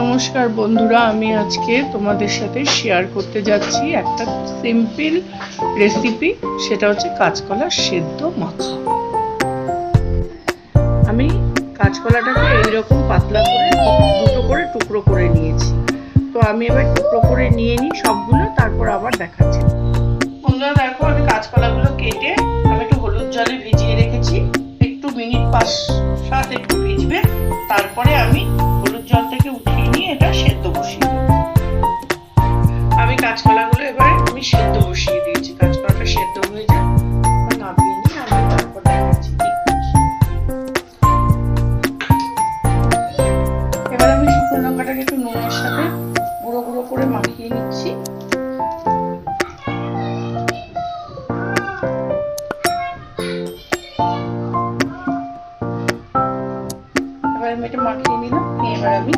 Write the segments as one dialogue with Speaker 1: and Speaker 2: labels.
Speaker 1: নমস্কার বন্ধুরা, আমি আজকে তোমাদের সাথে শেয়ার করতে যাচ্ছি একটা সিম্পল রেসিপি সেটা হচ্ছে কাঁচকলা সেদ্ধ মাখা। আমি কাঁচকলাটাকে এইরকম পাতলা করে দুটো করে টুকরো করে নিয়েছি। তো আমি এবার টুকরো করে নিয়ে নিই সবগুলো, তারপর আবার দেখাচ্ছি। বন্ধুরা দেখো, আমি কাঁচকলাগুলো কেটে আমি একটু হলুদ জলে ভিজিয়ে রেখেছি। একটু মিনিট পাঁচ সাত একটু ভিজবে, তারপরে আমি এবারে আমি সেদ্ধ বসিয়ে দিয়েছি, কাঁচকলাটা সেদ্ধ হয়ে যায় গুঁড়ো করে নিচ্ছি। এবার আমি এটা মাখিয়ে নিলাম। এবার আমি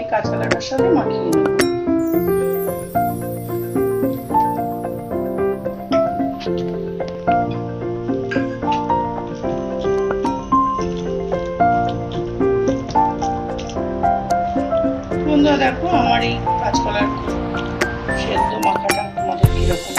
Speaker 1: এই কাঁচকলাটার সাথে মাখিয়ে নেব দেখো আমার এই কাঁচকলার সেদ্ধ মাখাটা তোমাদের কীরকম?